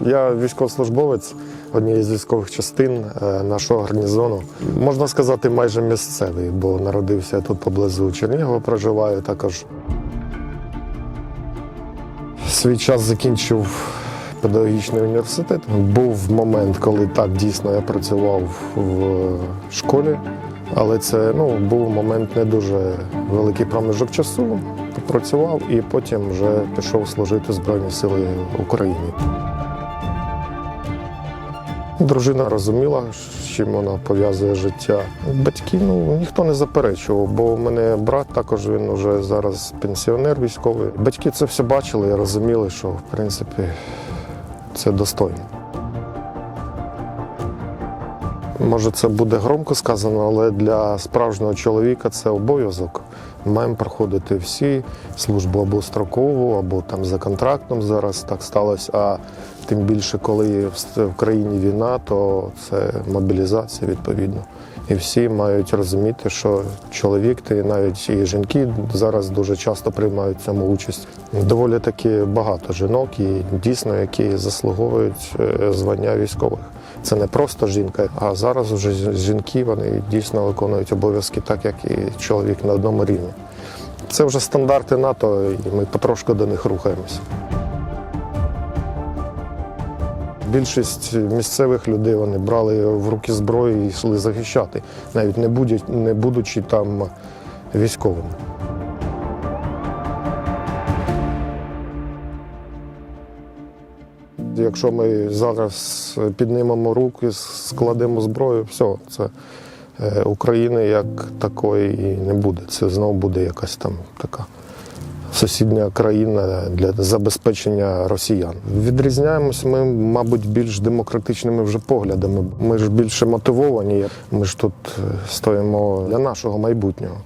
Я військовослужбовець однієї з військових частин е, нашого гарнізону. Можна сказати, майже місцевий, бо народився тут поблизу Чернігова, проживаю також. Свій час закінчив педагогічний університет. Був момент, коли так дійсно я працював в школі, але це ну, був момент не дуже великий проміжок часу. Попрацював і потім вже пішов служити в Збройні Сили України. Дружина розуміла, з чим вона пов'язує життя. Батьки ну ніхто не заперечував, бо у мене брат також він вже зараз пенсіонер військовий. Батьки це все бачили і розуміли, що в принципі це достойно. Може, це буде громко сказано, але для справжнього чоловіка це обов'язок. Маємо проходити всі службу або строкову, або там за контрактом зараз так сталося. А тим більше, коли в країні війна, то це мобілізація відповідно. І всі мають розуміти, що чоловік, та навіть і жінки зараз дуже часто приймають в цьому участь. Доволі таки багато жінок, і дійсно, які заслуговують е, звання військових. Це не просто жінка, а зараз вже жінки вони дійсно виконують обов'язки так, як і чоловік на одному рівні. Це вже стандарти НАТО, і ми потрошку до них рухаємося. Більшість місцевих людей вони брали в руки зброю і йшли захищати, навіть не будучи там військовими. Якщо ми зараз піднімемо руки, складемо зброю, все, це е, України як такої і не буде. Це знову буде якась там така сусідня країна для забезпечення росіян. Відрізняємося ми, мабуть, більш демократичними вже поглядами. Ми ж більше мотивовані. Ми ж тут е, стоїмо для нашого майбутнього.